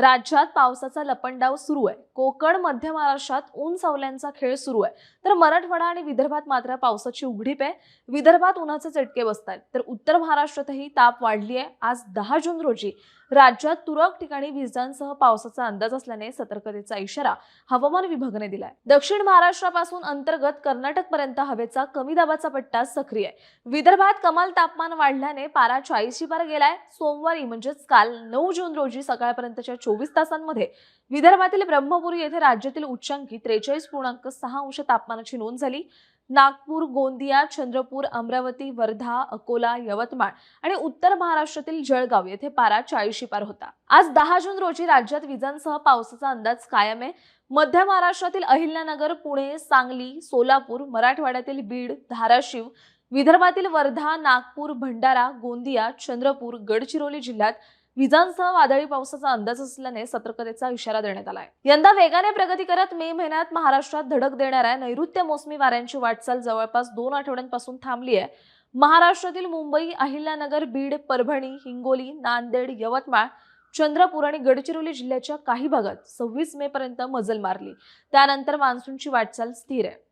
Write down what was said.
राज्यात पावसाचा लपंडाव सुरू आहे. कोकण मध्य महाराष्ट्रात ऊन सावल्यांचा खेळ सुरू आहे. तर मराठवाडा आणि विदर्भात मात्र पावसाची उघडीप आहे. विदर्भात उन्हाचे चटके बसतात तर उत्तर महाराष्ट्रातही ताप वाढली आहे. आज दहा जून रोजी राज्यात तुरळक ठिकाणी विजांसह पावसाचा अंदाज असल्याने सतर्कतेचा इशारा हवामान विभागाने दिलाय. दक्षिण महाराष्ट्रापासून अंतर्गत कर्नाटक पर्यंत हवेचा कमी दाबाचा पट्टा सक्रिय आहे. विदर्भात कमाल तापमान वाढल्याने पारा चाळीसशी पार गेलाय. सोमवारी म्हणजेच काल नऊ जून रोजी सकाळपर्यंतच्या चोवीस तासांमध्ये. विदर्भातील ब्रह्मपुरी येथे राज्यातील उच्चांकी त्रेचाळीस पूर्णांक सहा अंश तापमानाची नोंद झाली. नागपूर गोंदिया चंद्रपूर अमरावती वर्धा अकोला यवतमाळ आणि उत्तर महाराष्ट्रातील जळगाव येथे पारा चाळीशी पार होता. आज दहा जून रोजी राज्यात विजांसह पावसाचा अंदाज कायम आहे. मध्य महाराष्ट्रातील अहिल्यानगर पुणे सांगली सोलापूर मराठवाड्यातील बीड धाराशिव विदर्भातील वर्धा नागपूर भंडारा गोंदिया चंद्रपूर गडचिरोली जिल्ह्यात विजांसह वादळी पावसाचा अंदाज असल्याने सतर्कतेचा इशारा देण्यात आलाय. यंदा वेगाने प्रगती करत मे महिन्यात महाराष्ट्रात धडक देणाऱ्या नैऋत्य मोसमी वाऱ्यांची वाटचाल जवळपास दोन आठवड्यांपासून थांबली आहे. महाराष्ट्रातील मुंबई अहिल्यानगर बीड परभणी हिंगोली नांदेड यवतमाळ चंद्रपूर आणि गडचिरोली जिल्ह्याच्या काही भागात सव्वीस मे पर्यंत मजल मारली. त्यानंतर मान्सूनची वाटचाल स्थिर आहे.